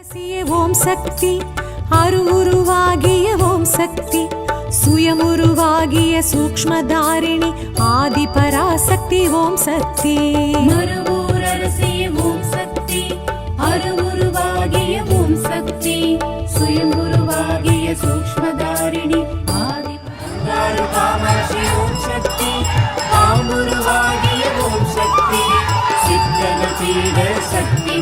அரசிய ஓம் சக்தி அருவுருவாகிய ஓம் சக்தி சுயமுருவாகிய சூக்ஷ்மதாரிணி ஆதி பராசக்தி ஓம் சக்தி. மறுவூரரசிய ஓம் சக்தி அருவுருவாகிய ஓம் சக்தி ஆதி காமாட்சி ஓம் சக்தி ஓம் சக்தி சித்தன சக்தி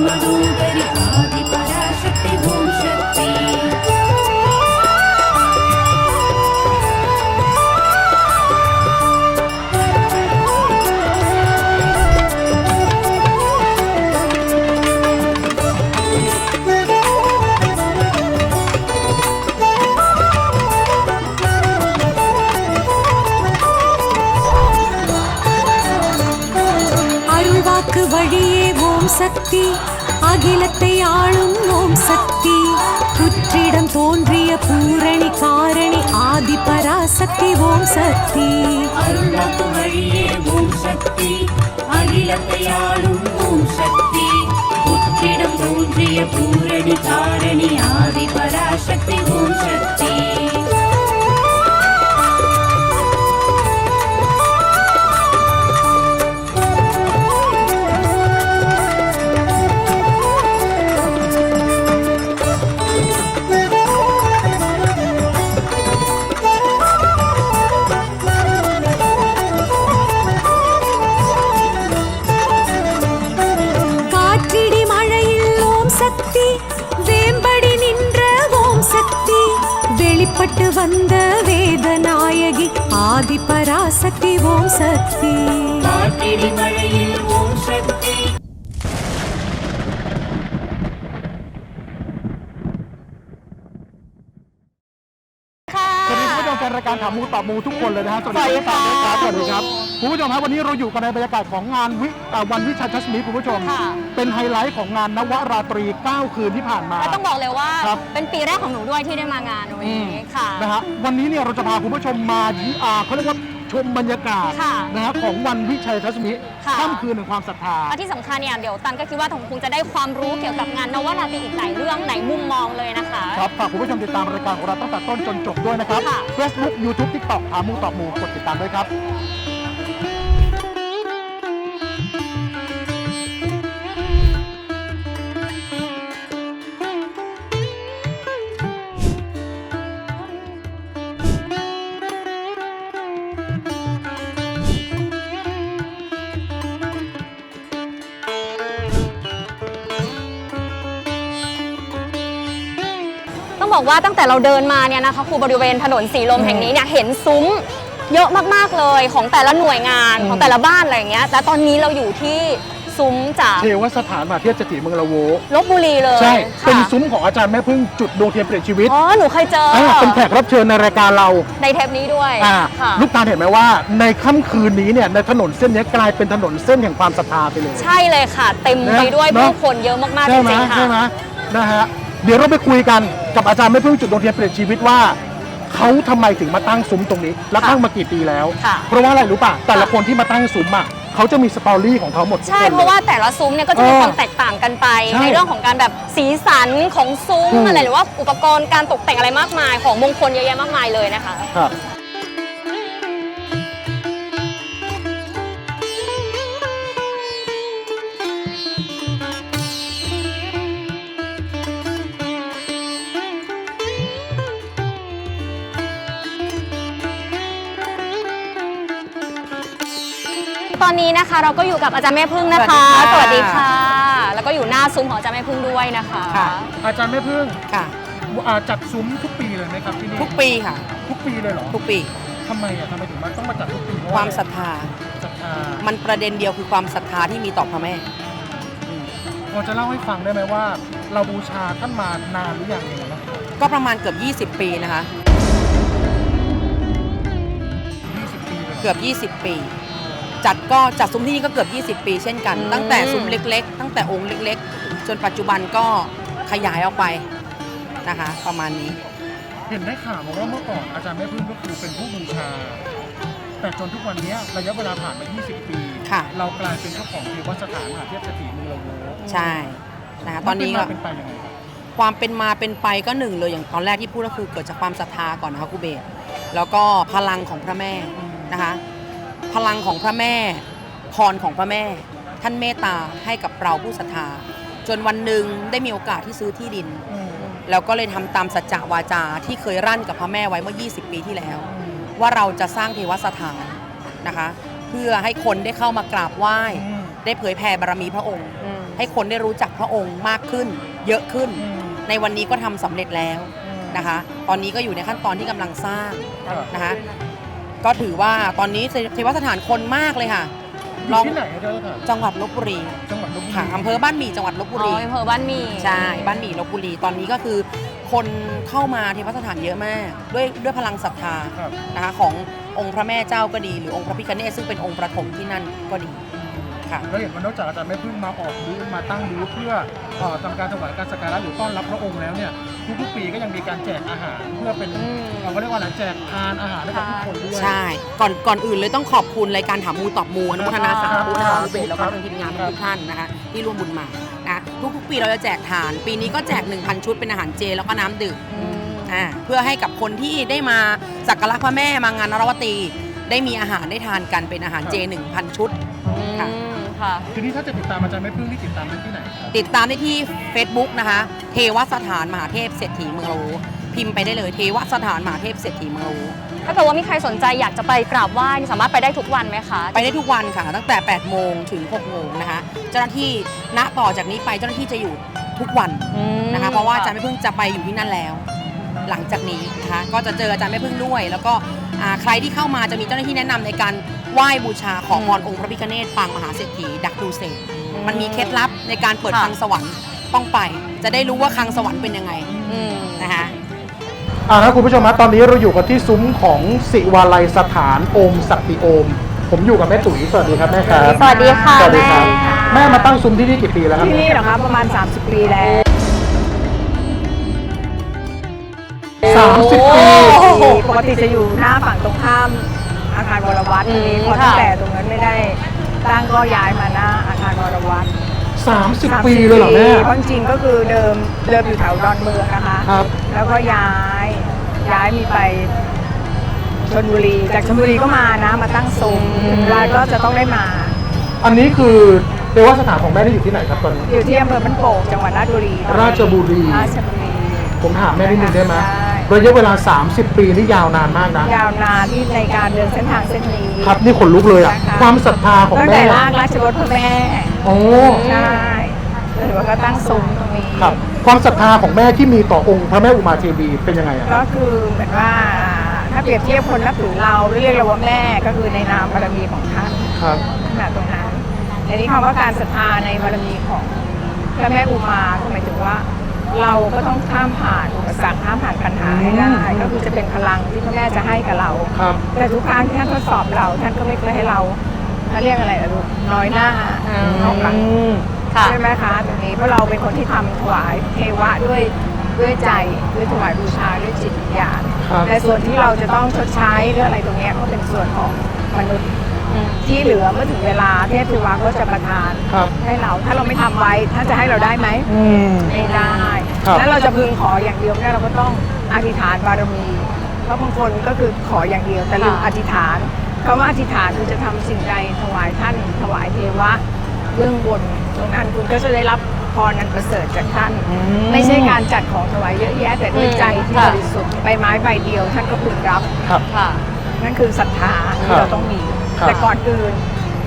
நமக்கு வழியே ஓம் சக்தி. அகிலத்தை ஆளும் ஓம் சக்தி. புற்றிடம் தோன்றிய பூரணி காரணி ஆதி பராசக்தி ஓம் சக்தி. அருள்வாக்கு வழியே ஓம் சக்தி. அகிலத்தை ஆளும் ஓம் சக்தி. புற்றிடம் தோன்றிய பூரணி காரணி ஆதி பராசக்தி ஓம் சக்தி. பாடுபட்டு வந்த வேதநாயகி ஆதி பராசக்தி ஓம் சக்தி การทำมูตอบมูทุกคนเลยนะฮะสวัสดีครับสวัสดีครับ คุณผู้ชมครับวันนี้เราอยู่กันในบรรยากาศของงานวิเอ่อวันวิชาทัศมีคุณผู้ชม ค่ะ เป็นไฮไลท์ของงานนวราตรี 9 คืนที่ผ่านมา และต้องบอกเลยว่าครับ เป็นปีแรกของหนูด้วยที่ได้มางานวันนี้ค่ะ นะฮะวันนี้เนี่ยเราจะพาคุณผู้ชมมาที่อ่าเขาเรียกว่าชมบรรยากาศค่ะนะฮะของวันวิชัยทัศมิค่ะ ค่ำคืนแห่งความศรัทธา และที่สำคัญเนี่ยเดี๋ยวตันก็คิดว่าคงจะได้ความรู้เกี่ยวกับงานนวราตรีอีกหลายเรื่องหลายมุมมองเลยนะคะ ครับฝากคุณผู้ชมติดตามรายการของเราตั้งแต่ต้นจนจบด้วยนะครับ ค่ะ Facebook YouTube TikTok ถามมูตอบมูกดติดตามด้วยครับ บอกว่าตั้งแต่เราเดินมาเนี่ยนะคะครูบริเวณถนนสีลมแห่งนี้เนี่ยเห็นซุ้มเยอะมากๆเลยของแต่ละหน่วยงานอืมของแต่ละบ้านอะไรอย่างเงี้ยแต่ตอนนี้เราอยู่ที่ซุ้มจากเทวสถานมหาเทียจติเมืองละโวลบบุรีเลยใช่ค่ะเป็นซุ้มของอาจารย์แม่พึ่งจุดดวงเทียนเปลี่ยนชีวิตอ๋อหนูเคยเจออ่าเป็นแขกรับเชิญในรายการเราในเทปนี้ด้วยอ่าค่ะลูกตาลเห็นไหมว่า ในค่ำคืนนี้เนี่ยในถนนเส้นนี้กลายเป็นถนนเส้นแห่งความศรัทธาไปเลย ใช่เลยค่ะ เต็มไปด้วยเนอะผู้คนเยอะมากๆจใช่ไหมริงๆใช่ไหมค่ะนะฮะ เดี๋ยวเราไปคุยกันกับอาจารย์แม่พึ่งจุดดวงเทียนเปลี่ยนชีวิตว่าเขาทำไมถึงมาตั้งซุ้มตรงนี้ และค่ะตั้งมากี่ปีแล้ว ค่ะ เพราะว่าอะไรรู้ป่ะ แต่ละคนที่มาตั้งซุ้มอะเขาจะมีสตอรี่ของเขาหมดทุกใช่ คนเพราะว่าแต่ละซุ้มเนี่ยก็จะมีเออความแตกต่างกันไป ใช่ในเรื่องของการแบบสีสันของซุ้มถูกอะไรหรือว่าอุปกรณ์การตกแต่งอะไรมากมายของมงคลเยอะแยะมากมายเลยนะคะ ครับ นนี้นะคะ เราก็อยู่กับอาจารย์แม่พึ่งนะคะสวัสดีค่ะ แล้วก็อยู่หน้าซุ้มของอาจารย์แม่พึ่งด้วยนะคะค่ะ อาจารย์แม่พึ่งค่ะ อ่าจัดซุ้มทุกปีเลยไหมครับที่นี่ทุกปีค่ะ ทุกปีเลยเหรอทุกปี ทำไมอะทำไมถึงมาต้องมาจัดทุกปีเพระความศรัทธา ศรัทธามันประเด็นเดียวคือความศรัทธาที่มีต่อพระแม่พอจะเล่าให้ฟังได้ไหมว่า เราบูชาท่านมานานหรือยังเองนะก็ประมาณเกือบ 20 ปีนะคะ20ปีเลยเกือบ 20 ปี จัดก็จัดซุ้มที่นี่ก็เกือบ 20 ปีเช่นกันอืมตั้งแต่ซุ้มเล็ก ๆ ตั้งแต่องค์เล็ก ๆ จนปัจจุบันก็ขยายออกไปนะคะ ประมาณนี้ เห็นได้ข่าวมาว่าเมื่อก่อนอาจารย์แม่พึ่งก็คือเป็นผู้บูชา แต่จนทุกวันนี้ระยะเวลาผ่านมา 20 ปี ค่ะ เรากลายเป็นเจ้าของเทวสถานมหาเทพสถิตเมืองโลใช่นะคะตอนนี้ก็เป็นมาเป็นไปยังไงครับความเป็นมาเป็นไปก็หนึ่งเลยอย่างตอนแรกที่พูดก็คือเกิดจากความศรัทธาก่อนนะคะครูเบสแล้วก็พลังของพระแม่นะคะ พลังของพระแม่ พรของพระแม่ ท่านเมตตาให้กับเราผู้ศรัทธา จนวันหนึ่งได้มีโอกาสที่ซื้อที่ดิน แล้วก็เลยทำตามสัจจะวาจาที่เคยรั่นกับพระแม่ไว้เมื่อ 20 ปีที่แล้ว ว่าเราจะสร้างเทวสถานนะคะ เพื่อให้คนได้เข้ามากราบไหว้ ได้เผยแผ่บารมีพระองค์ ให้คนได้รู้จักพระองค์มากขึ้น เยอะขึ้น ในวันนี้ก็ทำสำเร็จแล้วนะคะ ตอนนี้ก็อยู่ในขั้นตอนที่กำลังสร้างนะคะ ก็ถือว่าตอนนี้เทวสถานคนมากเลยค่ะลองที่ไหนอะเจ้าค่ะจังหวัดลบบุรีจังหวัดลบบุรีค่ะอำเภอบ้านหมี่จังหวัดลบบุอ๋รีออำเภอบ้านหมีใช่บ้านหมี่ลบบุรีตอนนี้ก็คือคนเข้ามาเทวสถานเยอะมาก ด้วยด้วยพลังศรัทธาครับนะคะขององค์พระแม่เจ้าก็ดี หรือองค์พระพิฆเนศซึ่งเป็นองค์ประถมที่นั่นก็ดีค่ะ แล้วเห็นว่านอกจากอาจารย์แม่พึ่งมาออกบูธมาตั้งบูธเพื่อเอ่อทำการถวายการสักการะหรือต้อนรับพระองค์แล้วเนี่ย ทุกๆปีก็ยังมีการแจกอาหารเพื่อเป็นอืม เราก็เรียกว่าอะไรแจกทานอาหารให้กับทุกคนด้วย ใช่ ก่อนก่อนอื่นเลยต้องขอบคุณรายการถามมูตอบมูอนุโมทนาสาธุนะครัคะบคุณเบสแล้วก็ทางทีมงานทุกๆท่านนะคะ ที่ร่วมบุญมานะทุกๆปีเราจะแจกทาน ปีนี้ก็แจก 1,000 ชุดเป็นอาหารเจแล้วก็น้ำดื่ม อ่าเพื่อให้กับคนที่ได้มาสักการะพระแม่มางานนรวตี ได้มีอาหารได้ทานกันเป็นอาหารเจ 1,000 ชุดค่ะอืมค่ะ ทีนี้ถ้าจะติดตามอาจารย์แม่พึ่งที่ติดตามได้ที่ไหนครับติดตามได้ที่ Facebook นะคะ เทวสถานมหาเทพเศรษฐีเมืองโลพิมพ์ไปได้เลยเทวสถานมหาเทพเศรษฐีเมืองโลถ้าเกิดว่ามีใครสนใจอยากจะไปกราบไหว้นี่สามารถไปได้ทุกวันไหมคะไปได้ทุกวันค่ะ ตั้งแต่ 8 โมงถึง 6 โมงนะคะ เจ้าหน้าที่ณต่อจากนี้ไปเจ้าหน้าที่จะอยู่ทุกวันอืมนะคะ เพราะว่าอาจารย์แม่พึ่งจะไปอยู่ที่นั่นแล้ว หลังจากนี้นะคะก็จะเจออาจารย์แม่พึ่งด้วย แล้วก็อ่าใครที่เข้ามาจะมีเจ้าหน้าที่แนะนำในการ ไหว้บูชาขอพรองค์พระพิฆเนศปางมหาเศรษฐีดักดูเสกมันมีเคล็ดลับในการเปิดคลังสวรรค์ต้องไป จะได้รู้ว่าคลังสวรรค์เป็นยังไงอืมนะคะอ่านะคุณผู้ชมครับตอนนี้เราอยู่กันที่ซุ้มของสิวาลัยสถานโอมสักติโอม ผมอยู่กับแม่ตุ๋ยสวัสดีครับแม่ครับสวัสดีค่ะสวัสดีครับแม่แม่มาตั้งซุ้มที่นี่กี่ปีแล้วครับที่นี่เหรอคะประมาณ 30 ปีแล้วสามสิบปีปกติจะอยู่หน้าฝั่งตรงข้าม อาคารวรวัตรอืมนี้พอค่ะตั้งแต่ตรงนั้นไม่ได้ตั้งก็ย้ายมาหน้าอาคารวรวัตรสามสิบปีเลยเหรอแม่ เพราะจริงๆก็คือเดิมเดิมอยู่แถวดอนเมืองนะคะ ครับ แล้วก็ย้ายย้ายมีไปชนบุรี จากชนบุรีก็มานะ มาตั้งซุ้มแล้วก็จะต้องได้มา อันนี้คือเรียกว่าสถานของแม่ได้อยู่ที่ไหนครับตอนนี้ อยู่ที่อำเภอบ้านโป่งจังหวัดราชบุรีราชบุรี ราชบุรี ผมถามแม่นิดนึงได้ไหมได้ ระยะเวลา 30 ปีนี่ยาวนานมากนะ ยาวนานที่ในการเดินเส้นทางเส้นนี้ครับนี่ขนลุกเลยอะนะคะความศรัทธาของตั้งแม่แต่รากราชรถพระแม่โอ้ใช่แล้วหรือว่าก็ตั้งซุ้มตรงนี้ครับ ความศรัทธาของแม่ที่มีต่อองค์พระแม่อุมาเทวีเป็นยังไงอะคก็รับคือเหมือนว่าถ้าเปรียบเทียบคนนับถือเราเรียกเราว่าแม่ก็คือในนามบารมีของท่าน ครับ ขนาดตรงนั้นในนี้คำว่าการศรัทธาในบารมีของพระแม่อุมาก็หมายถึงว่า เราก็ต้องข้ามผ่านอุปสรรคข้ามผ่านปัญหาให้ได้ก็คือจะเป็นพลังที่พระแม่จะให้กับเรา ครับ แต่ทุกครั้งที่ท่านทดสอบเราท่านก็ไม่เคยให้เราเขาเรียกอะไรนะลูกน้อยหน้าอืมน้องหลัง ค่ะ ใช่ไหมคะตรงนี้เพราะเราเป็นคนที่ทำถวายเทวะด้วยด้วยใจด้วยถวายบูชาด้วยจิตวิญญาณครับ แต่ส่วนที่เราจะต้องชดใช้หรืออะไรตรงเนี้ยก็เป็นส่วนของมนุษย์อืม ที่เหลือเมื่อถึงเวลาเทพเทวะก็จะประทานครับ ให้เราถ้าเราไม่ทำไว้ท่านจะให้เราได้ไหม อืม ไม่ได้ครับ แล้วเราจะพึงขออย่างเดียวไม่ได้เราก็ต้องอธิษฐานบารมี เพราะบางคนก็คือขออย่างเดียวแต่ลืมค่ะ อธิษฐานคำว่าอธิษฐานคือจะทำสิ่งใดถวายท่าน ถวายเทวะเบื้องบนตรงนั้นคุณก็จะได้รับพรนันประเสริฐจากท่านไม่ใช่การจัดของถวายเยอะแยะแต่ด้วยใจที่ค่ะบริสุทธิ์ใบไม้ใบเดียวท่านก็พึงรับ ครับ ค่ะ นั่นคือศรัทธาครัที่บเราต้องมี ครับ แต่ก่อนอื่น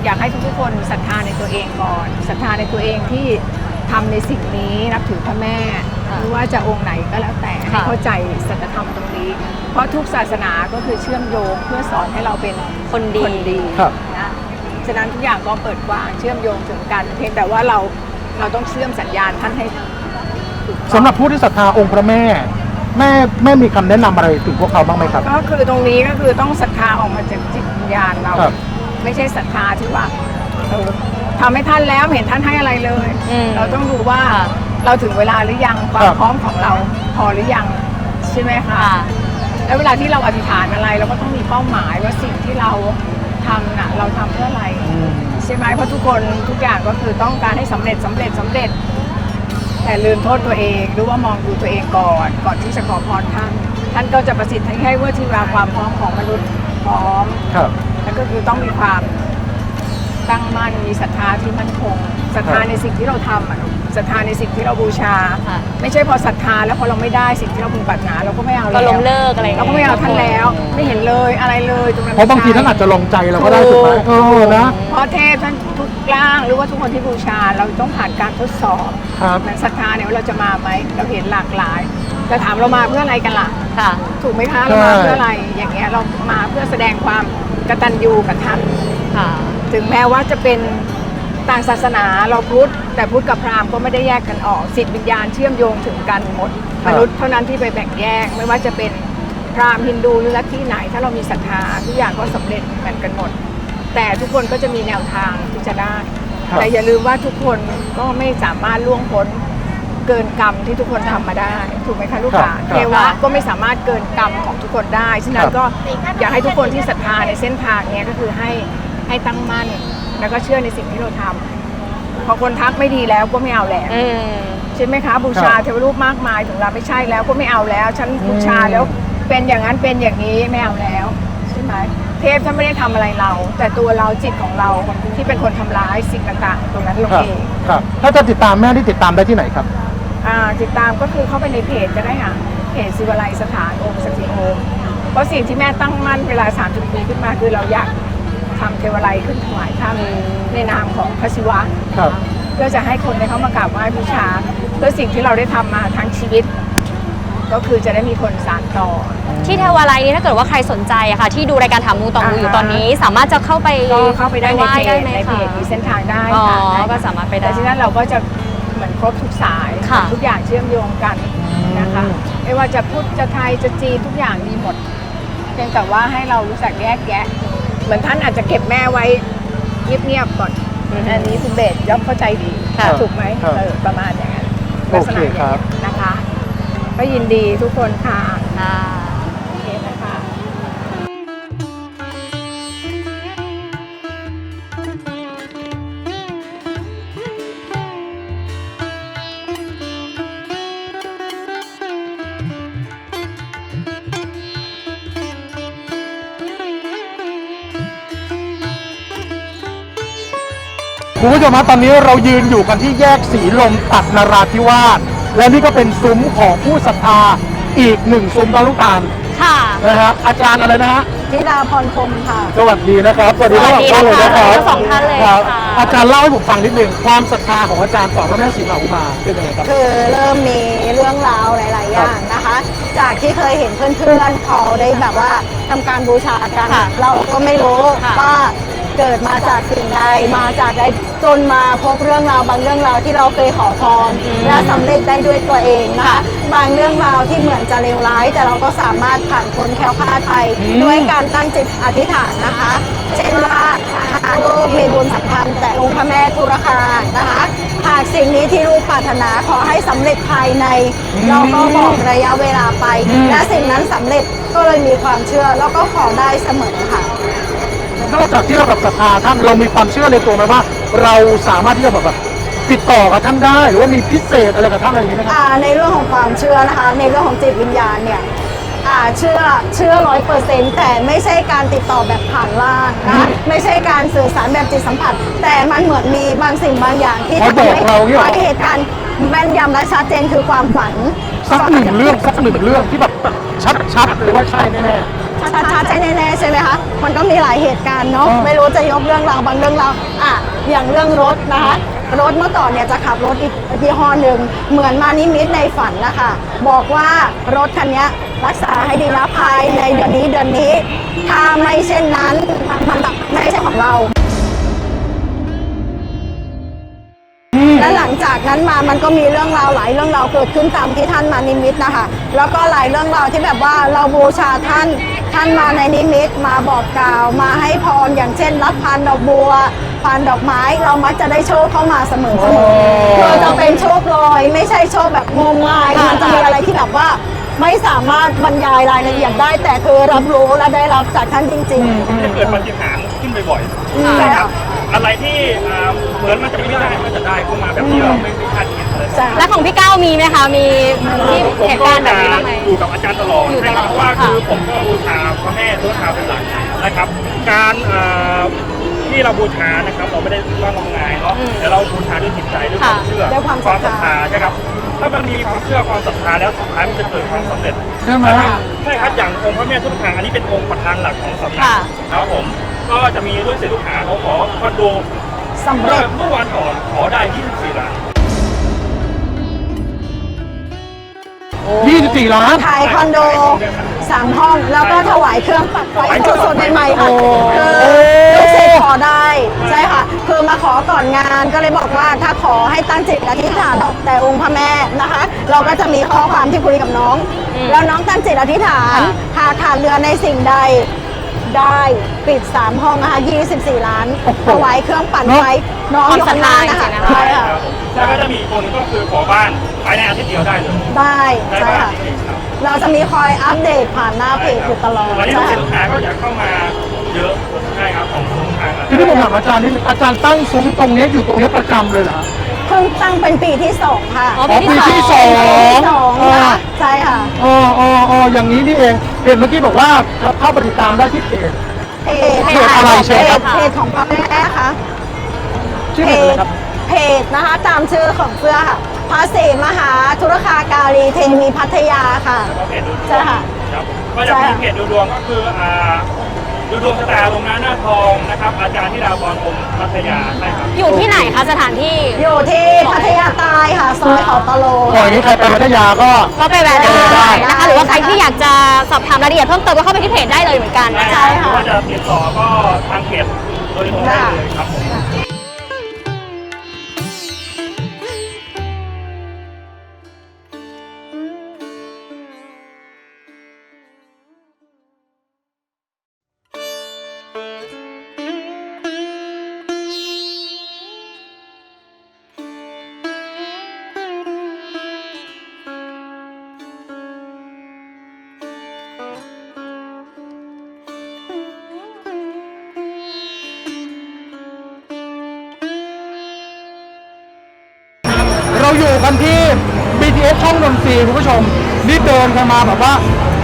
อยากให้ทุกๆคนศรัทธาในตัวเองก่อนศรัทธาในตัวเองที่ทำในสิ่งนี้นับถือพระแม่ค่ะไม่ว่าจะองค์ไหนก็แล้วแต่ให้ค่ะ เข้าใจสัจธรรมตรงนี้ เพราะทุกศาสนาก็คือเชื่อมโยงเพื่อสอนให้เราเป็น คนดี คนดีครับ นะ ฉะนั้นทุกอย่างก็เปิดกว้างเชื่อมโยงถึงกันเพียงแต่ว่าเราเราต้องเชื่อมสัญญาณท่านให้ถูกต้องสำหรับผู้ที่ศรัทธาองค์พระแม่ แม่แม่มีคำแนะนำอะไรถึงพวกเขาบ้างไหมครับ ก็คือตรงนี้ก็คือต้องศรัทธาออกมาจากจิตวิญญาณเรา ครับ ไม่ใช่ศรัทธาที่ว่าเออทำให้ท่านแล้วไม่เห็นท่านให้อะไรเลย อืมเราต้องดูว่าค่ะเราถึงเวลาหรือยังควาคมรับพร้อมของเราพอหรือยังใช่ไหมคะ ค่ะ แล้วเวลาที่เราอธิษฐานอะไรเราก็ต้องมีเป้าหมายว่าสิ่งที่เราทำน่ะเราทำเพื่ออะไรอืมใช่ไหมเพราะทุกคนทุกอย่างก็คือต้องการให้สำเร็จสำเร็จสำเร็จ แต่ลืมโทษตัวเองหรือว่ามองดูตัวเองก่อน ก่อนที่จะขอพรท่าน ท่านก็จะประสิทธิ์ให้เมื่อที่เวลาความพร้อมของมนุษย์พร้อมครับ แล้วก็คือต้องมีความตั้งมั่นมีศรัทธาที่มั่นคงศรัทธาครับในสิ่งที่เราทำอะศรัทธาในสิ่งที่เราบูชา ค่ะไม่ใช่พอศรัทธาแล้วพอเราไม่ได้สิ่งที่เราพึงปรารถนาเราก็ไม่เอาก็แล้วล้มเลิกอะไรอย่างเราเงี้ยก็ไม่เอาท่านแล้ว ไม่เห็นเลยอะไรเลยตรงนั้นเพราะบางทีท่านอาจจะลงใจเราก็ได้ถูกไหมเออนะ เพราะเทพท่านทุก ร่างหรือว่าทุกคนที่บูชาเราต้องผ่านการทดสอบครับ เหมือนศรัทธาเนี่ยว่าเราจะมาไหมเราเห็นหลากหลายจะถามเรามาเพื่ออะไรกันล่ะ ค่ะ ถูกไหมคะเรามาเพื่ออะไรอย่างเงี้ยเรามาเพื่อแสดงความกตัญญูกับท่านค่ะ ถึงแม้ว่าจะเป็นต่างศาสนาเราพุทธแต่พุทธกับพราหมณ์ก็ไม่ได้แยกกันออกสิทธิวิญญาณเชื่อมโยงถึงกันหมดครัมบนุษย์เท่านั้นที่ไปแบ่งแยก ไม่ว่าจะเป็นพราหมณ์ฮินดูหรือลัทธิไหน ถ้าเรามีศรัทธาทุกอย่างก็สำเร็จเหมือนกันหมด แต่ทุกคนก็จะมีแนวทางที่จะได้ ครับ แต่อย่าลืมว่าทุกคนก็ไม่สามารถล่วงพ้นเกินกรรมที่ทุกคนทำมาได้ ถูกไหมคะลูกหลานครับเทวะก็ไม่สามารถเกินกรรมของทุกคนได้ ฉะนั้นก็อยากให้ทุกคนที่ศรัทธาในเส้นทางเนี้ยก็คือให้ให้ตั้งมั่นแล้วก็เชื่อในสิ่งที่เราทำพอคนทักไม่ดีแล้วก็ไม่เอาแล้ว อืม ใช่ไหมคะบูชาครับเทวรูปมากมายถึงเราไม่ใช่แล้วก็ไม่เอาแล้ว ฉันบูชาแล้วเป็นอย่างนั้นเป็นอย่างนี้ไม่เอาแล้ว ใช่ไหม เทพท่านไม่ได้ทำอะไรเรา แต่ตัวเราจิตของเราที่เป็นคนทำร้ายสิ่งต่างๆ ตรงนั้นลงครับเองครับ ถ้าจะติดตามแม่ที่ติดตามได้ที่ไหนครับ อ่าติดตามก็คือเข้าไปในเพจก็ได้ค่ะเพจศิวไลยสถานองค์สถิโอมเพราะสิ่งที่แม่ตั้งมั่นเวลา30ปีขึ้นมาคือเราอยากทำเทวไลยขึ้นถวายท่านในนามของพระศิวะ ครับ เพื่อจะให้คนได้เข้ามากราบไหว้บูชาเพื่อสิ่งที่เราได้ทำมาทั้งชีวิต ก็คือจะได้มีคนสานต่อ ที่เทวาลัยนี้ถ้าเกิดว่าใครสนใจอะค่ะ ที่ดูรายการถามมูต่อมูอยู่อ่าฮะตอนนี้ สามารถจะเข้าไปก็เข้าไปได้ในหว้เพจไหมในเพคะจมีเส้นทางได้อ๋อค่ะได้ก็สามารถไปได้ แต่ที่นั้นเราก็จะเหมือนครบทุกสายค่ะ ทุกอย่างเชื่อมโยงกันนะคะ ไม่ว่าจะพุทธจะไทยจะจีนทุกอย่างมีหมดเพียงแต่ว่าให้เรารู้จักแยกแยะ เหมือนท่านอาจจะเก็บแม่ไว้เงียบๆก่อนอันนี้คุณเบสย่อมเข้าใจดีครับถูกไหมครับ เออประมาณอย่างนั้นโอเคลักษณะอย่างครันี้บยนะคะ ก็ยินดีทุกคนค่ะค่ะโอเคนะคะคุณผู้ชมฮะตอนนี้เรายืนอยู่กันที่แยกสีลมตัดนราธิวาส และนี่ก็เป็นซุ้มของผู้ศรัทธาอีกหนึ่งซุ้มตะลุกตาลค่ะนะฮะอาจารย์อะไรนะฮะธิดาพรคมค่ะ สวัสดีนะครับสวัสดีทั้งสองท่านเลยนะครับสวัสดีทั้งสองท่านเลยครับค่ะอาจารย์เล่าให้ผมฟังนิดหนึ่งความศรัทธาของอาจารย์ต่อพระแม่ศรีมาอุมาเป็นยังไงครับคือเริ่มมีเรื่องราวหลาย ๆ อย่างนะคะ จากที่เคยเห็นเพื่อน ๆ เขาได้แบบว่าทำการบูชากันค่ะเราก็ไม่รู้ค่ะว่า เกิดมาจากสิ่งใดมาจากใดจนมาพบเรื่องราวบางเรื่องราวที่เราเคยขอพรและสำเร็จได้ด้วยตัวเองนะคะบางเรื่องราวที่เหมือนจะเลวร้าย แต่เราก็สามารถผ่านพ้นแคล้วคลาดไปด้วยการตั้งจิตอธิษฐานนะคะ เช่นว่าหากลูกมีบุญสัมพันธ์แต่องค์พระแม่ทุรคานะคะ หากสิ่งนี้ที่ลูกปรารถนาขอให้สำเร็จภายใน เราก็บอกระยะเวลาไป และสิ่งนั้นสำเร็จก็เลยมีความเชื่อแล้วก็ขอได้เสมอค่ะ นอกจากที่เราแบบศรัทธาท่านเรามีความเชื่อในตัวไหมว่า เราสามารถที่จะแบบแบบติดต่อกับท่านได้ หรือว่ามีพิเศษอะไรกับท่านอะไรอย่างนี้ไหมครับ อ่าในเรื่องของความเชื่อนะคะ ในเรื่องของจิตวิญญาณเนี่ยอ่าเชื่อเชื่อร้อยเปอร์เซ็นต์แต่ไม่ใช่การติดต่อแบบผ่านล่างนะ ไม่ใช่การสื่อสารแบบจิตสัมผัส แต่มันเหมือนมีบางสิ่งบางอย่างที่เขาบอกเราเนี่ยเหรอ เหตุการณ์แม่นยำและชัดเจนคือความฝัน สักหนึ่งเรื่องสักหนึ่งเรื่องที่แบบชัดๆเลยว่าใช่แน่ ชัดๆใช่แน่ๆใช่ไหมคะ มันก็มีหลายเหตุการณ์เนาะ ไม่รู้จะยกเรื่องราวบางเรื่องราวอะอย่างเรื่องรถนะคะ รถเมื่อก่อนเนี่ยจะขับรถอีกยี่ห้อหนึ่ง เหมือนมานิมิตในฝันนะคะ บอกว่ารถคันนี้รักษาให้ดีนะภายในเดือนนี้เดือนนี้ ถ้าไม่เช่นนั้นมันมันไม่ใช่ของเราและหลังจากนั้นมามันก็มีเรื่องราวหลายเรื่องราวเกิดขึ้นตามที่ท่านมานิมิตนะคะ แล้วก็หลายเรื่องราวที่แบบว่าเราบูชาท่าน ท่านมาในนิมิตมาบอกกล่าวมาให้พรอย่างเช่น รับพานดอกบัวพานดอกไม้เรามักจะได้โชคเข้ามาเสมอเสมอคือจะเป็นโชคลอย ไม่ใช่โชคแบบงมงายมันจะมีอะไรที่แบบว่าไม่สามารถบรรยายรายละเอียดได้ แต่คือรับรู้และได้รับจากท่านจริงๆจะเกิดปาฏิหาริย์ขึ้นบ่อยใช่ค่ะๆ อะไรที่อ่าเหมือนมันจะไม่ได้ก็จะได้เข้ามาแบบที่เราไม่ไม่คาดคิดเลยและของพี่ก้าวมีไหมคะ มีที่ผมเหตุก็การณ์แบจะบนี้บ้างไหม อยู่กับอาจารย์ตลอดอยู่ตลอดนะครับเพราะว่าค่ะ คือผมก็บูชาพระแม่ทุกทาเป็นหลักนะครับ การเอ่อที่เราบูชานะครับ เราไม่ได้ว่างมงายเนาะแต่เราบูชาด้วยจิตใจด้วยความเชื่อด้วยความศรัทธาศรัทธา ใช่ครับถ้ามันมีความเชื่อความศรัทธาแล้วสุดท้ายมันจะเกิดความสำเร็จ ใช่ไหม ใช่ครับอย่างองค์พระแม่ทุกทางอันนี้เป็นองค์ประธานหลักของสำนักค่ะ ครับผม ก็จะมีลูกศิษย์ลูกหาเขาขอคอนโดสำเมื่เร็อจเมื่อวันก่อนขอได้ 24ล้าน 24 ล้าน ขายคอนโดสามห้อง แล้วก็ถวายเครื่องปัดไฟสดๆใหม่ๆค่ะคือลูกศิษย์ขอได้ ใช่ค่ะ คือมาขอก่อนงานก็เลยบอกว่าถ้าขอให้ตั้งจิตอธิษฐานแต่องค์พระแม่นะคะ เราก็จะมีข้อความที่คุยกับน้อง แล้วน้องตั้งจิตอธิษฐานหากขาดเรือในสิ่งใด ได้ปิด 3 ห้องนะคะ24 ล้านถวายเครื่องปั่นไฟน้องอยู่ข้างหน้านะคะความศรัทธาจริงๆนะคะใช่ค่ะแล้วก็จะมีคนก็คือขอบ้านภายในอาทิตย์เดียวได้เลยได้ได้ใช่บ้านค่ะจริงๆครับเราจะมีคอยอัปเดตผ่านหน้าเพจอยู่ตลอดตอนนี้ใช่ลูกศิษย์ลูกค่ะหาก็อยากเข้ามาเยอะใช่ครับของของทางทีนี้ผมถามอาจารย์นี่อาจารย์ตั้งซุ้มตรงนี้อยู่ตรงนี้ประจำเลยเหรอเพิ่งตั้งเป็นปีที่สองค่ะอ๋ออ๋อปีที่สองปีที่สองค่ะ ใช่ค่ะ อ๋ออ๋ออ๋ออย่างนี้นี่เองเห็นเมื่อกี้บอกว่าเข้าไปติดตามได้ที่เพจ เพจเพจอะไรเชิญครับ เพจของพ่อแม่ค่ะชื่อเพเพจอะไรจครับ เพจนะคะตามชื่อของเสื้อค่ะพระศรีมหาธุรคาการีเทวีพัทยาค่ะก็เพจดูดวงใช่ค่ะ ครับก็จะมีเพจดูดวงก็คืออ่า ดูดวงชะตาลงหน้าหน้าทองนะครับ อาจารย์ที่ดาวพรอมพัทยาใช่ครับ อยู่ที่ไหนคะสถานที่ อยู่ที่พัทยาใต้ค่ะซอยเขาตะโลก่อนนี้ใครไปพัทยาก็ ก็ไปแวะได้ได้ นะคะหรือว่าใครที่อยากจะสอบถามรายละเอียดเพิ่มเติมก็เข้าไปที่เพจได้เลยเหมือนกันนะคะใช่ค่ะหรือว่าจะติดต่อก็ทางเพจโดยตรงได้เลยครับผม ผู้ชมนี่เดินกันมาแบบว่า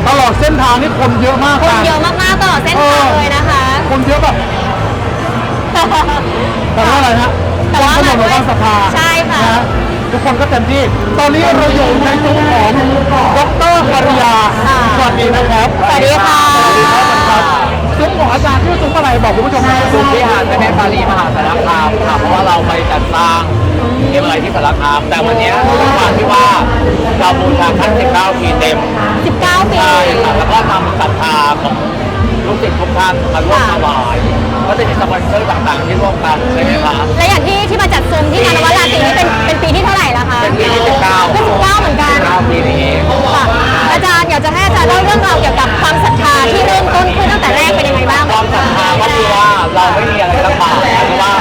ตลอดเส้นทางนี่คนเยอะมากคนนะเยอะมากๆตลอดเส้นทางเลยนะคะ คนเยอะแบบแต่ว่าอะไรฮะแต่ว่าถนนมาด้วยบางสะพานใช่ค่ะนฮทุกคนก็เต็มที่ ตอนนี้เราอยู่ในซุ้มของดรปริยา สวัสดีนะครับ สวัสดีค่ะ สวัสดีครับซุ้มของอาจารย์ชื่อซุ้มอะไรบอกคุณผู้ชมหน่อยซุ้มที่หาดแม่ปารีมหาสารคามค่ะเพราะว่าเราไปจัดสร้าง เอ็มไอที่สารคาม แต่วันเนี้ยด้วยความที่ว่าเราบูชาท่าน19ปีเต็ม19ปี ใช่ค่ะแล้วก็นำศรัทธาของลูกศิษย์ทุกท่านมาร่วมถวายก็จะมีสปอนเซอร์ต่างๆที่ร่วมกันใช่ไหมคะและอย่างที่ที่มาจัดซุ้มที่งานนวัดราตรีนี่เป็นเป็นปีที่เท่าไหร่แล้วคะเป็นปีที่19 เป็น19เหมือนกัน 19ปีนี้ ค่ะ อาจารย์อยากจะให้อาจารย์เล่าเรื่องราวเกี่ยวกับความศรัทธาที่เริ่มต้นขึ้นตั้งแต่แรกเป็นยังไงบ้างความศรัทธาก็คือว่าเราไม่มีอะไรลำบากคือว่า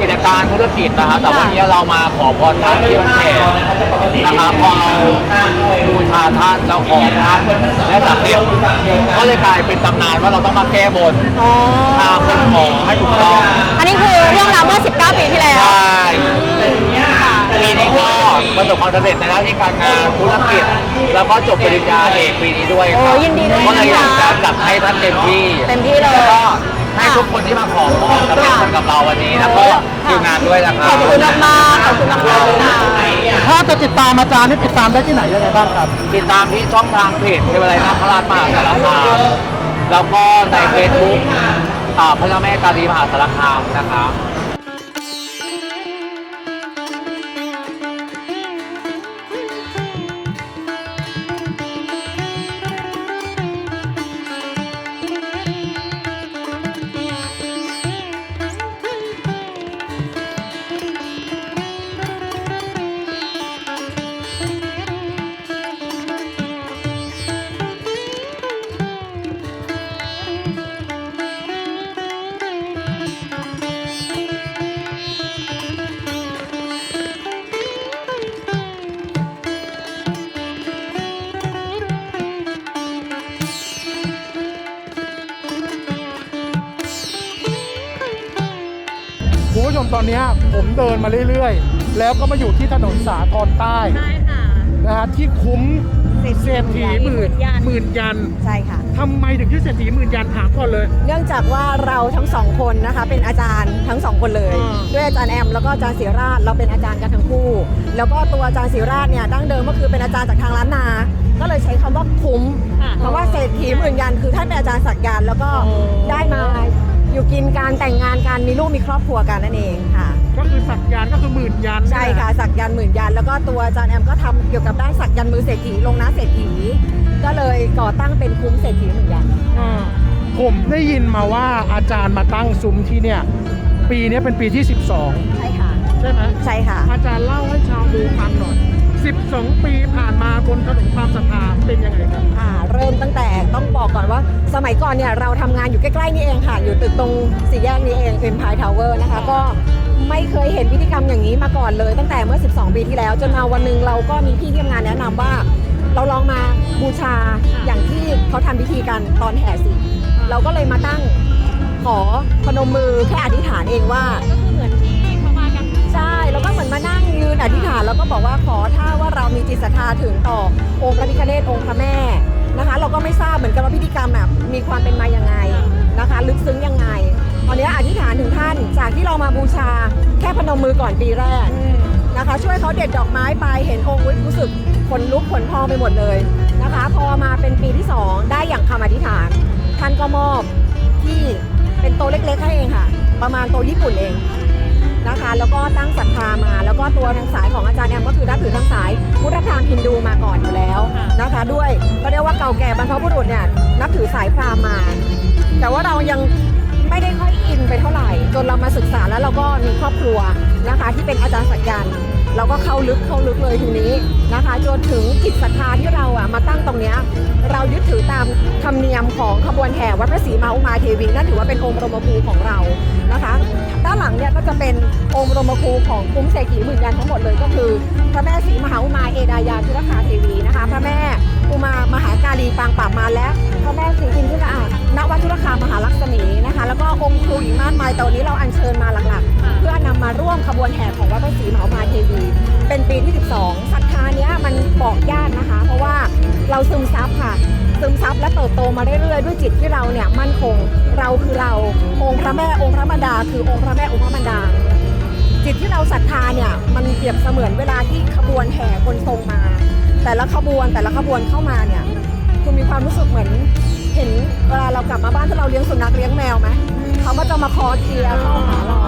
กิจการธุรกิจนะคะแต่วันนี้เรามาขอพรท่านที่วัดเขตนะคะพอเราบูชาท่านเราขอท่านและสำเร็จก็เลยกลายเป็นตำนานว่าเราต้องมาแก้บนอ๋อพาคนขอให้ถูกต้องอันนี้คือเรื่องราวเมื่อ 19 ปีที่แล้วใช่ ปีนี้ก็ประสบความสำเร็จในหน้าที่การงานธุรกิจ แล้วก็จบปริญญาเอกปีนี้ด้วยโอ้ยินดีด้วยก็เลยอยากนะคะจะจัดให้ท่านเต็มที่เต็มที่เลย แล้วก็ให้ทุกคนที่มาขอพรสำเร็จกับเราวันนี้แล้วก็ทีมงานด้วยนะครัขบ อบคุณมากๆขอบคุณมากๆค่ะถ้าจะติดตามอาจารย์นี่ติดตามได้ที่ไหนยังไงบ้างครับ ติดตามที่ช่องทางเพจเทวไลนาคราชมหาสารคามแล้วก็ในเฟซบุ๊กอ่าพระแม่กาลีมหาสารคามนะครั เดินมาเรื่อยๆ แล้วก็มาอยู่ที่ถนนสาทรใต้ใช่ค่ะนะฮะที่คุ้มเศรษฐีหมื่นยันหมื่นยันใช่ค่ะทำไมถึงชื่อเศรษฐีหมื่นยันถามก่อนเลย เนื่องจากว่าเราทั้งสองคนนะคะเป็นอาจารย์ทั้งสองคนเลยอ่าด้วยอาจารย์แอม แล้วก็อาจารย์ศิราชเราเป็นอาจารย์กันทั้งคู่ แล้วก็ตัวอาจารย์ศิราชเนี่ยดั้งเดิมก็คือเป็นอาจารย์จากทางล้านนา ก็เลยใช้คำว่าคุ้มเพราะว่าเศรษฐีหมื่นยันคือท่านเป็นอาจารย์สักยันต์แล้วก็ได้มาอยู่กินการแต่งงานกันมีลูกมีครอบครัวกันนั่นเองค่ะ ก็คือสักยันต์ก็คือหมื่นยันใช่ค่ะสักยันต์หมื่นยันต์แล้วก็ตัวอาจารย์แอมก็ทำเกี่ยวกับด้านสักยันต์มือเศรษฐีลงนะเศรษฐี ก็เลยก่อตั้งเป็นคุ้มเศรษฐีหมื่นยันต์อ่าผมได้ยินมาว่าอาจารย์มาตั้งซุ้มที่เนี่ย ปีนี้เป็นปีที่12ใช่ค่ะใช่ไหมใช่ค่ะ อาจารย์เล่าให้ชาวดูฟังหน่อย 12 ปีผ่านมาบนถนนความศรัทธาเป็นยังไงครับอ่าเริ่มตั้งแต่ต้องบอกก่อนว่า สมัยก่อนเนี่ยเราทำงานอยู่ใกล้ๆนี่เองค่ะ อยู่ตึกตรงสี่แยกนี้เอง Empire Tower นะคะ ก็ไม่เคยเห็นพิธีกรรมอย่างนี้มาก่อนเลยตั้งแต่เมื่อ 12 ปีที่แล้ว จนมาวันหนึ่งเราก็มีพี่ที่ทำงานแนะนำว่า เราลองมาบูชาอย่างที่เขาทำพิธีกันตอนแห่สิเราก็เลยมาตั้งขอพนมมือแค่อธิษฐานเองว่าใช่แล้ว ก็เหมือนมานั่งยืนอธิษฐานแล้วก็บอกว่าขอถ้าว่าเรามีจิตศรัทธาถึงต่อองค์พระพิฆเนศองค์พระแม่นะคะ เราก็ไม่ทราบเหมือนกันว่าพิธีกรรมแบบมีความเป็นมายังไงนะคะ ลึกซึ้งยังไง ตอนนี้อธิษฐานถึงท่านจากที่เรามาบูชาแค่พนมมือก่อนปีแรกนะคะ ช่วยเขาเด็ดดอกไม้ไปเห็นองค์อุ๊ยรู้สึกขนลุกขนพองไปหมดเลยนะคะ พอมาเป็นปีที่สองได้อย่างคำอธิษฐาน ท่านก็มอบที่เป็นโตเล็กๆให้เองค่ะ ประมาณโตญี่ปุ่นเอง นะคะ แล้วก็ตั้งศรัทธามา แล้วก็ตัวทางสายของอาจารย์แอมก็คือนับถือทางสายพุทธพราหมณ์ฮินดูมาก่อนอยู่แล้วนะคะ ด้วยก็เรียกว่าเก่าแก่บรรพบุรุษเนี่ยนับถือสายพราหมณ์มา แต่ว่าเรายังไม่ได้ค่อยอินไปเท่าไหร่ จนเรามาศึกษาแล้วเราก็มีครอบครัวนะคะ ที่เป็นอาจารย์สักยันต์ เราก็เข้าลึกเข้าลึกเลยทีนี้นะคะจนถึงจิตศรัทธาที่เราอะมาตั้งตรงเนี้ยเรายึดถือตามธรรมเนียมของขบวนแห่วัดพระศรีมาอุมาเทวีนั่นถือว่าเป็นองค์รมคูของเรานะคะด้านหลังเนี่ยก็จะเป็นองค์รมคูของคุ้มเศรษฐีหมื่นยันทั้งหมดเลยก็คือ พระแม่ศรีมหาอุมาเอดายาธุรคาเทวีนะคะ พระแม่อุมามหากาลีปางป่าบมาและพระแม่ศรีอินทุรา ณวัตุรคามหาลักษมีนะคะ แล้วก็องค์ครูอีกมากมายแต่วันนี้เราอัญเชิญมาหลักๆ เพื่อนำมาร่วมขบวนแห่ของวัดพระศรีมหามาเทวีเป็นปีที่ 12ศรัทธาเนี้ยมันบอกยากนะคะ เพราะว่าเราซึมซับค่ะซึมซับและเติบโตมาเรื่อยๆด้วยจิตที่เราเนี่ยมั่นคงเราคือเราองค์พระแม่องค์พระมารดา คือองค์พระแม่องค์พระมารดา จิตที่เราศรัทธาเนี่ยมันเปรียบเสมือนเวลาที่ขบวนแห่คนทรงมา แต่ละขบวนแต่ละขบวนเข้ามาเนี่ยคุณมีความรู้สึกเหมือน เห็นเวลาเรากลับมาบ้านถ้าเราเลี้ยงสุนัขเลี้ยงแมวไหมเขาก็จะมาคอเคลียร์เข้าหาเรา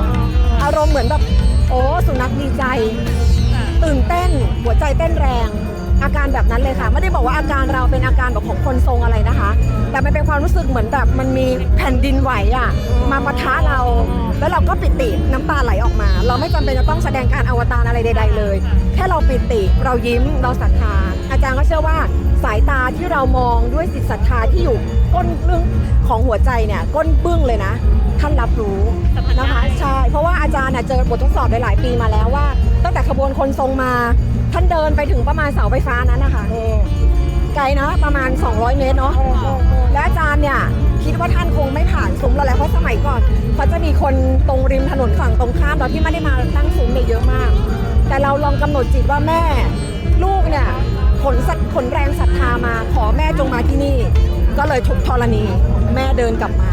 อารมณ์เหมือนแบบโอ้สุนัขดีใจ ตื่นเต้นหัวใจเต้นแรง อาการแบบนั้นเลยค่ะ ไม่ได้บอกว่าอาการเราเป็นอาการแบบของคนทรงอะไรนะคะ แต่มันเป็นความรู้สึกเหมือนแบบมันมีแผ่นดินไหวอะมาปะทะเรา แล้วเราก็ปิติน้ำตาไหลออกมา เราไม่จำเป็นจะต้องแสดงการอวตารอะไรใด ๆ เลย แค่เราปิติเรายิ้มเราศรัทธาอาจารย์ก็เชื่อว่าสายตาที่เรามองด้วยจิตศรัทธาที่อยู่ก้นเรื่องของหัวใจเนี่ยก้นบึ้งเลยนะ ท่านรับรู้นะคะใช่เพราะว่าอาจารย์น่ะเจอบททดสอบหลายๆปีมาแล้วว่า ตั้งแต่ขบวนคนทรงมา ท่านเดินไปถึงประมาณเสาไฟฟ้านั้นนะคะไกลนะประมาณ 200 เมตรเนาะและอาจารย์เนี่ยคิดว่าท่านคงไม่ผ่านซุ้มเราแล้วเพราะสมัยก่อนเขาจะมีคนตรงริมถนนฝั่งตรงข้ามเราที่ไม่ได้มาตั้งซุ้มเนี่ยเยอะมาก แต่เราลองกำหนดจิตว่าแม่ลูกเนี่ยขนสัตขนแรงศรัทธามา ขอแม่จงมาที่นี่ ก็เลยทุกธรณี แม่เดินกลับมา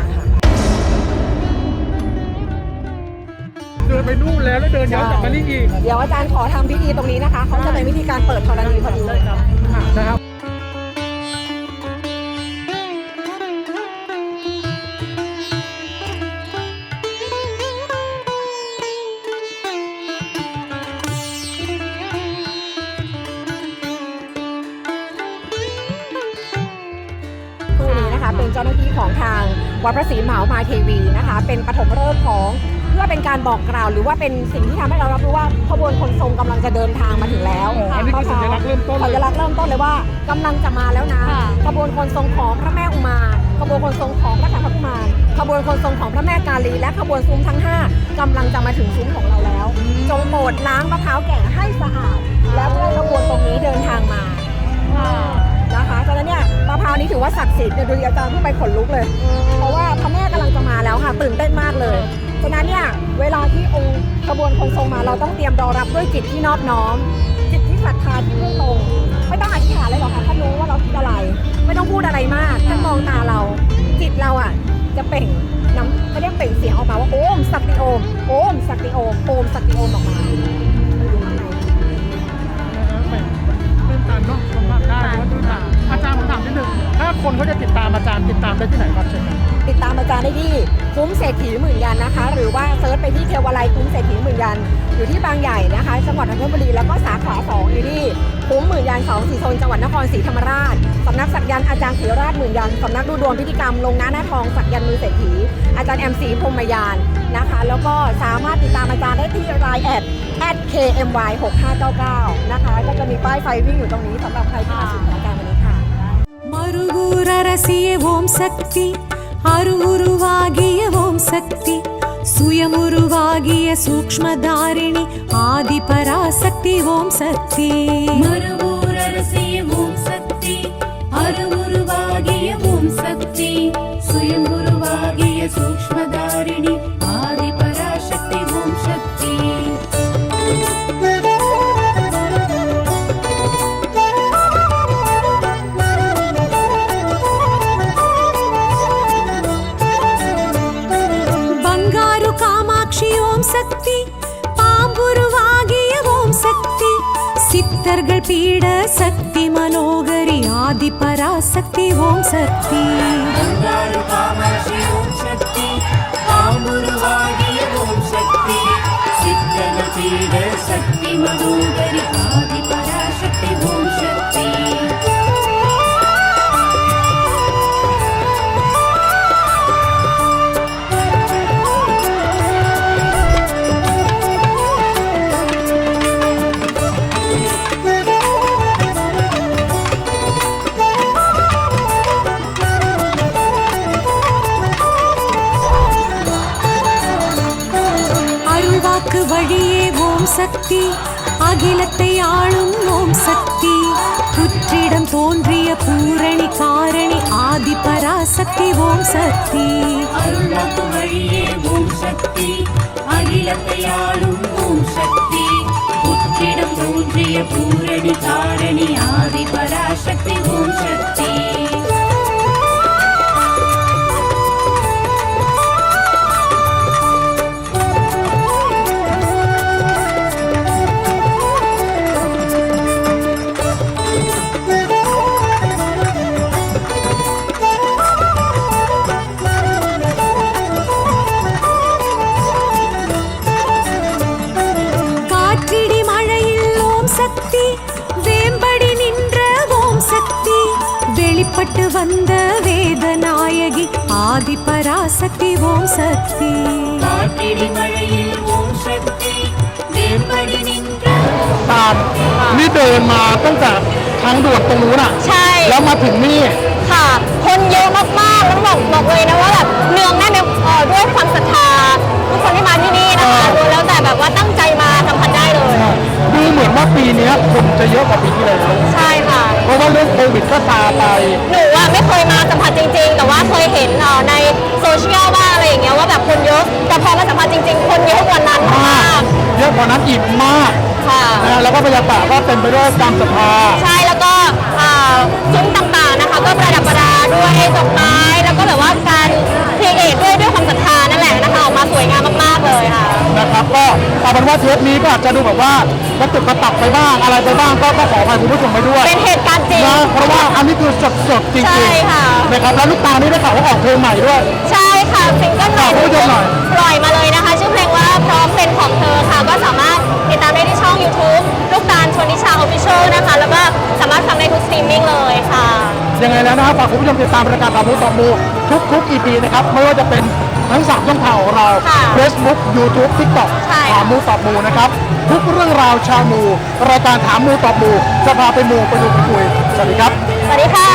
เดินไปนู่นแล้วแล้วเดินย้อนกลับมานี่อีกเดี๋ยวอาจารย์ขอทำพิธีตรงนี้นะคะเขาจะเป็นวิธีการเปิดธรณีพอดีนะครับคู่นี้นะคะเป็นเจ้าหน้าที่ของทางวัดพระศรีมหาอุมาเทวีนะคะ เป็นปฐมฤกษ์ของเพื่อเป็นการบอกกล่าว หรือว่าเป็นสิ่งที่ทำให้เรารับรู้ว่าขบวนคนทรงกำลังจะเดินทางมาถึงแล้วอ๋ออันนี้คือสัญลักษณ์เริ่มต้นเลย สัญลักษณ์เริ่มต้นเลยว่ากำลังจะมาแล้วนะค่ะ ขบวนคนทรงของพระแม่อุมาขบวนคนทรงของพระขันธกุมารขบวนคนทรงของพระแม่กาลีและขบวนซุ้มทั้ง5กำลังจะมาถึงซุ้มของเราแล้ว จงโปรดล้างมะพร้าวแก่ให้สะอาด แล้วให้ขบวนตรงนี้เดินทางมานะคะฉะนั้นเนี่ยมะพร้าวนี้ถือว่าศักดิ์สิทธิ์เนี่ยดูดิอาจารย์เพิ่งไปขนลุกเลย เพราะว่าพระแม่กำลังจะมาแล้วค่ะ ตื่นเต้นมากเลย ฉะนั้นเนี่ยเวลาที่องค์ขบวนคนทรงมาเราต้องเตรียมรอรับด้วยจิตที่นอบน้อม จิตที่ศรัทธาที่มุ่งตรงไม่ต้องอธิษฐานเลยหรอกค่ะท่านรู้ว่าเราคิดอะไร ไม่ต้องพูดอะไรมากท่านมองตาเรา จิตเราอะจะเป่งน้ำเขาเรียกเป่งเสียงออกมาว่าโอมสักติโอมโอมสักติโอมโอมสักติโอมออกมา ตื่นตันเนาะสัมผัสได้ว่าตื่นตันอาจารย์ผมถามนิดนึงถ้าคนเขาจะติดตามอาจารย์ติดตามได้ที่ไหนครับเชิญครับติดตามอาจารย์ได้ที่คุ้มเศรษฐีหมื่นยันนะคะ หรือว่าเซิร์ชไปที่เทวาลัยคุ้มเศรษฐีหมื่นยัน อยู่ที่บางใหญ่นะคะจังหวัดนนทบุรีแล้วก็สาขาสองอยู่ที่คุ้มหมื่นยันสองสีโซนจังหวัดนครศรีธรรมราชสำนักสักยันต์อาจารย์ศรีราชหมื่นยันสำนักดูดวงพิธีกรรมลงหน้าหน้าทองสักยันต์มือเศรษฐีอาจารย์แอมสีพรมยานนะคะ แล้วก็สามารถติดตามอาจารย์ได้ที่ไลน์แอด at KMY 6599 นะคะ ก็จะมีป้ายไฟวิ่งอยู่ตรงนี้สำหรับใครที่มาสู่สถานการณ์วันนี้ค่ะ ಮರುಗೂರರಸಿಯೇ ಓಂ ಶಕ್ತಿ ಅರುಗುರುವಾಗಿಯೇ ಓಂ ಶಕ್ತಿ ಸುಯಮುರುವಾಗಿಯೇ ಸೂಕ್ಷ್ಮಧಾರಿಣಿ ಆದಿಪರಾಸಕ್ತಿ ಓಂ ಶಕ್ತಿ ಮರುಗೂರರಸಿಯೇ திங்கள் பீட சக்தி மனோகரி ஆதி பராசக்தி ஓம் சக்தி. சக்தி. மனோகரி ஆதி பராசக்தி ஓம் சக்தி. சக்தி அகிலத்தை ஆளும் ஓம் சக்தி. புற்றிடம் தோன்றிய பூரணி காரணி ஆதி பராசக்தி ஓம் சக்தி. அருள்வாக்கு வழியே ஓம் சக்தி அகிலத்தை ஆளும் ஓம் சக்தி. புற்றிடம் தோன்றிய பூரணி காரணி ஆதி பராசக்தி ஓம் சக்தி. นี่เดินมาตั้งแต่ทางด่วนตรงนู้นอะใช่ แล้วมาถึงนี่ ค่ะ คนเยอะมากๆต้องบอกบอกเลยนะว่าแบบเนืองแน่นเอ่อด้วยความศรัทธาทุกคนที่มาที่นี่นะคะดูแล้วแต่แบบว่าตั้งใจมาสัมผัสได้เลย ดูเหมือนว่าปีเนี้ยคนจะเยอะกว่าปีที่แล้ว ใช่ค่ะ เพราะว่าเรื่องโควิดก็ซาไป หนูอะไม่เคยมาสัมผัสจริง ๆ แต่ว่าเคยเห็นเอ่อในโซเชียลบ้างอะไรอย่างเงี้ยว่าแบบคนเยอะ แต่พอมาสัมผัสจริง ๆ คนเยอะกว่านั้นมามากก เยอะกว่านั้นอีกมากค่ะ นะแล้วก็บรรยากาศก็เป็นไปด้วยความศรัทธาใช่แล้วก็อ่าซุ้มต่างๆนะคะ ก็ประดับประดาด้วยดอกไม้แล้วก็แบบว่าการครีเอทด้วยด้วยความศรัทธานั่นแหละนะคะออกมาสวยงามมากๆเลยค่ะ นะครับก็เอาเป็นว่าเทปนี้ก็อาจจะดูแบบว่ากระตุกกระตักไปบ้างอะไรไปบ้างก็ก็ขออภัยคุณผู้ชมไปด้วยเป็นเหตุการณ์จริง นะเพราะว่าอันนี้คือสดสดๆจริงใช่ๆค่ะนะครับแล้วลูกตาลนี่ได้ข่าวว่าออกเพลงใหม่ด้วย ใช่ค่ะซิงเกิลใหม่ฝากคุณผู้ชมหน่อย ปล่อยมาเลยนะคะ เป็นของเธอค่ะ ก็สามารถติดตามได้ที่ช่อง YouTube ลูกตาลชนนิชาออฟฟิเชียลนะคะ แล้วก็สามารถฟังได้ทุกสตรีมมิ่งเลยค่ะ ยังไงแล้วนะครับฝากคุณผู้ชมติดตามรายการตามมูตอมูทุกทุก EP นะครับไม่ว่าจะเป็นทั้งสามช่องทางของเรา ค่ะ Facebook YouTube TikTok ใช่ ถามมูตอบมูนะครับ ทุกเรื่องราวชาวมูรายการถามมูตอบมูจะพาไปมูไปดูไปคุยสวัสดีครับ สวัสดีค่ะ